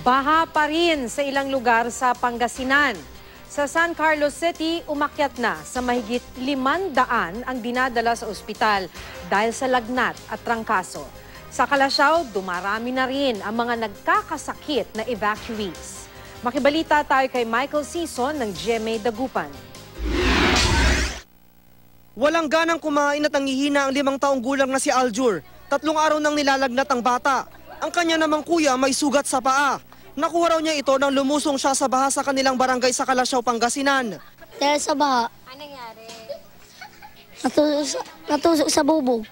Baha pa rin sa ilang lugar sa Pangasinan. Sa San Carlos City, umakyat na sa mahigit 500 ang dinadala sa ospital dahil sa lagnat at trangkaso. Sa Kalasyaw, dumarami na rin ang mga nagkakasakit na evacuees. Makibalita tayo kay Michael Sison ng GMA Dagupan. Walang ganang kumain at nangihina ang limang taong gulang na si Aljur. Tatlong araw nang nilalagnat ang bata. Ang kanya namang kuya may sugat sa paa. Nakuha raw niya ito nang lumusong siya sa baha sa kanilang barangay sa Kalasyaw, Pangasinan. Dahil sa baha, Ano nangyari? natusok sa, natusok sa bubo.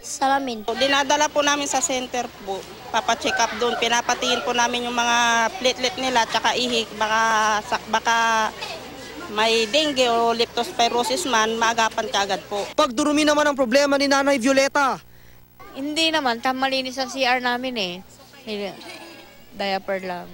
Salamin. Dinadala po namin sa center po, papacheck up doon. Pinapatingin po namin yung mga platelet nila, tsaka ihik, baka, sak- baka may dengue o leptospirosis man, maagapan kaagad po. Pagdurumi naman ang problema ni Nanay Violeta. Hindi naman, tamalinis ang CR namin eh. Diaper lang.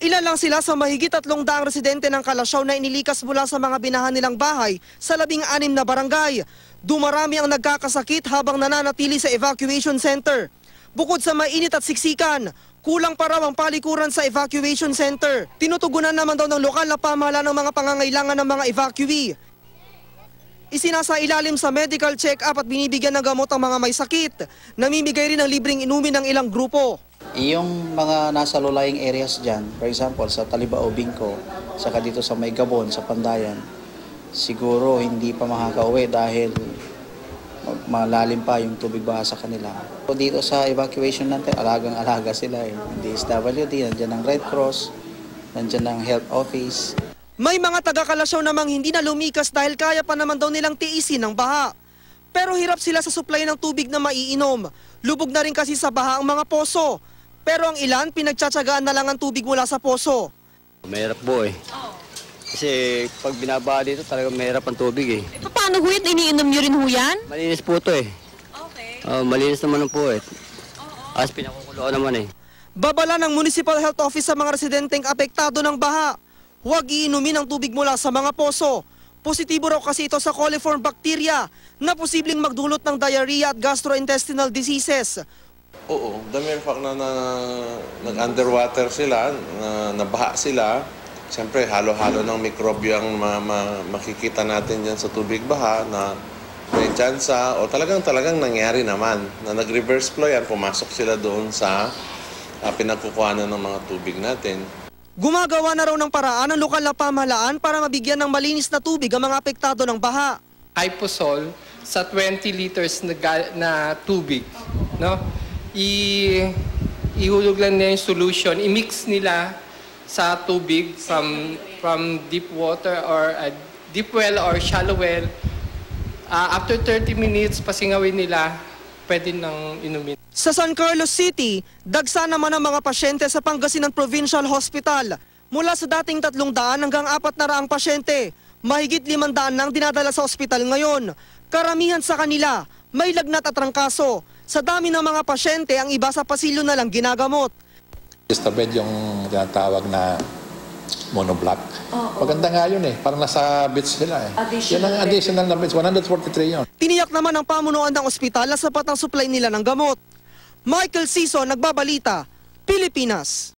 Ilan lang sila sa mahigit tatlong daang residente ng Kalasyaw na inilikas mula sa mga binahan nilang bahay sa labing anim na barangay. Dumarami ang nagkakasakit habang nananatili sa evacuation center. Bukod sa mainit at siksikan, kulang pa raw ang palikuran sa evacuation center. Tinutugunan naman daw ng lokal na pamahala ng mga pangangailangan ng mga evacuee. Isinasa ilalim sa medical check-up at binibigyan ng gamot ang mga may sakit. Namimigay rin ng libreng inumin ng ilang grupo. Yung mga nasa low-lying areas dyan, for example, sa Talibao, Bingko, saka dito sa May Gabon, sa Pandayan, siguro hindi pa makakauwi dahil malalim pa yung tubig baha sa kanila. So dito sa evacuation natin, alagang-alaga sila eh. DSWD, nandiyan ang Red Cross, nandiyan ang Health Office, May mga taga-kalasyaw namang hindi na lumikas dahil kaya pa naman daw nilang tiisin ng baha. Pero hirap sila sa supply ng tubig na maiinom. Lubog na rin kasi sa baha ang mga poso. Pero ang ilan, pinagtsatsagaan na lang ang tubig mula sa poso. Mahirap po eh. Kasi pag binaba dito talagang mahirap ang tubig eh. paano huyat? Iniinom nyo rin huyan? Malinis po to eh. Okay. malinis naman po eh. As pinakukuloan naman eh. Babala ng Municipal Health Office sa mga residenteng apektado ng baha. Huwag iinumin ang tubig mula sa mga poso. Positibo raw kasi ito sa coliform bacteria na posibleng magdulot ng diarrhea at gastrointestinal diseases. Oo, the mere fact na, na nag-underwater sila, na nabaha sila, siyempre halo-halo ng mikrobyo ang ma- ma- makikita natin dyan sa tubig baha na may tsansa o talagang talagang nangyari naman na nag-reverse flow yan, pumasok sila doon sa uh, pinagkukuhanan ng mga tubig natin. Gumagawa na raw ng paraan ang lokal na pamahalaan para mabigyan ng malinis na tubig ang mga apektado ng baha. Iposol sa 20 liters na, na tubig. No? I, ihulog lang nila yung solution. I-mix nila sa tubig from, from deep water or uh, deep well or shallow well. Ah, after 30 minutes, pasingawin nila, pwede nang inumin. Sa San Carlos City, dagsa naman ang mga pasyente sa Pangasinan Provincial Hospital. Mula sa dating 300 hanggang 400 pasyente, mahigit 500 nang dinadala sa ospital ngayon. Karamihan sa kanila, may lagnat at trangkaso. Sa dami ng mga pasyente, ang iba sa pasilyo na lang ginagamot. Estabed yung tinatawag na monoblock. Maganda nga yun eh. Parang nasa bits sila eh. Yan ang additional na bits. 143 yun. Tiniyak naman ng pamunuan ng ospital na sapat ang supply nila ng gamot. Michael Sison, Nagbabalita, Pilipinas.